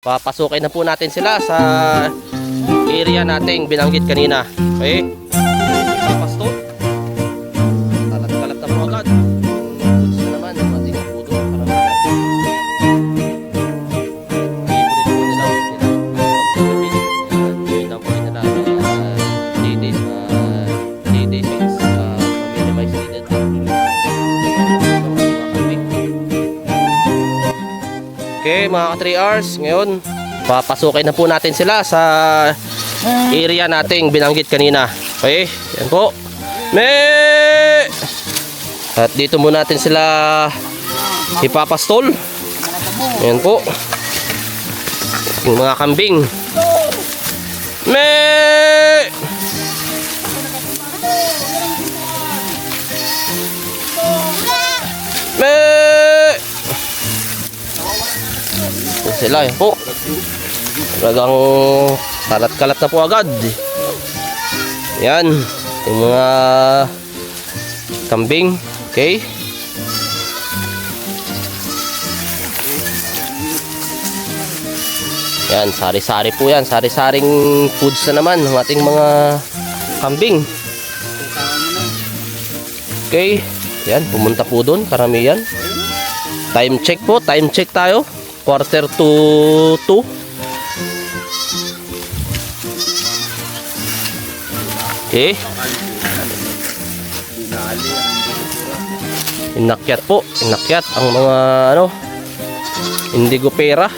Papasukin na po natin sila sa area nating binanggit kanina. Okay? Okay, mga 3 hours. Ngayon, papasukin na po natin sila sa area nating binanggit kanina. Okay, yan po. Me! At dito muna natin sila ipapastol. Yan po. Yung mga kambing. Me! Sila yan po. Talagang kalat-kalat na po agad. Yan. Yung mga kambing. Okay. Yan, sari-sari po yan. Sari-saring foods na naman ng ating mga kambing. Okay. Yan, pumunta po doon. Karamihan. Time check po. Time check tayo. Quarter to 2. Okay. Inakyat po. Inakyat ang mga ano. Indigo pera.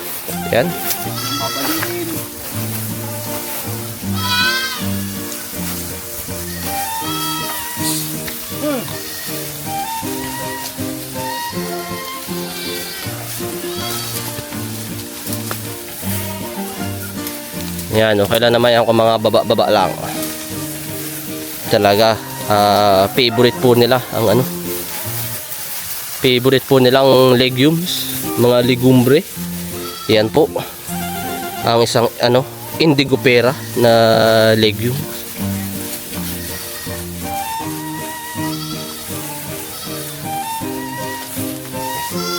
Yan. Yan, okay lang naman yan kung mga baba-baba lang. Talaga, ah, favorite po nila ang ano. Favorite po nilang legumes, mga legumbre. Yan po. Ang isang ano, indigo pera na legume.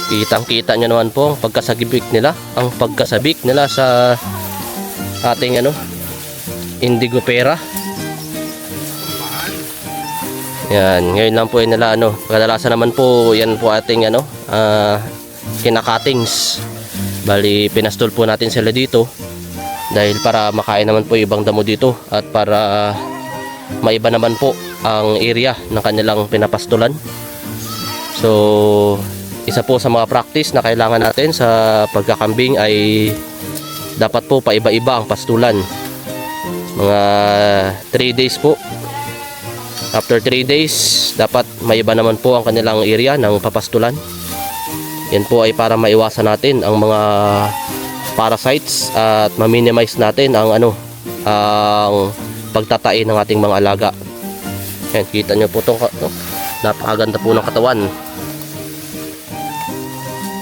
Kitang-kita nyo naman po ang pagkasabik nila, ang pagkasabik nila sa ating ano indigo pera. Yan ngayon lang po yun nila ano kadalasan naman po yan po ating ano ah, kinakatings. Bali pinastol po natin sila dito dahil para makain naman po ibang damo dito at para maiba naman po ang area ng kanilang pinapastulan so isa po sa mga practice na kailangan natin sa pagkakambing ay dapat po paiba-iba ang pastulan. Mga 3 days po. After 3 days dapat maiba naman po ang kanilang area ng papastulan. Yan po ay para maiwasan natin ang mga parasites at ma-minimize natin ang ano ang pagtatai ng ating mga alaga. Yan kita nyo po itong to, napakaganda po ng katawan.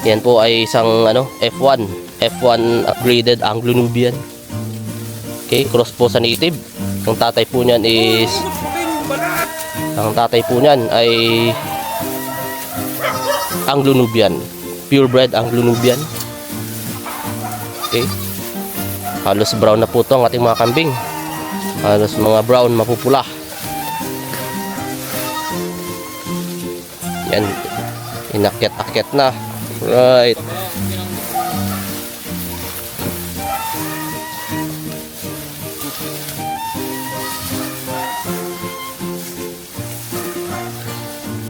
Yan po ay isang ano F1 F1 upgraded Anglo-Nubian. Okay, cross po sa native. Ang tatay po niyan is ang tatay po niyan ay Anglo-Nubian. Purebred Anglo-Nubian. Okay. Halos brown na po 'to ang ating mga kambing. Halos mga brown mapupula. Yan. Inakyat-akyat na. Right. Thank you.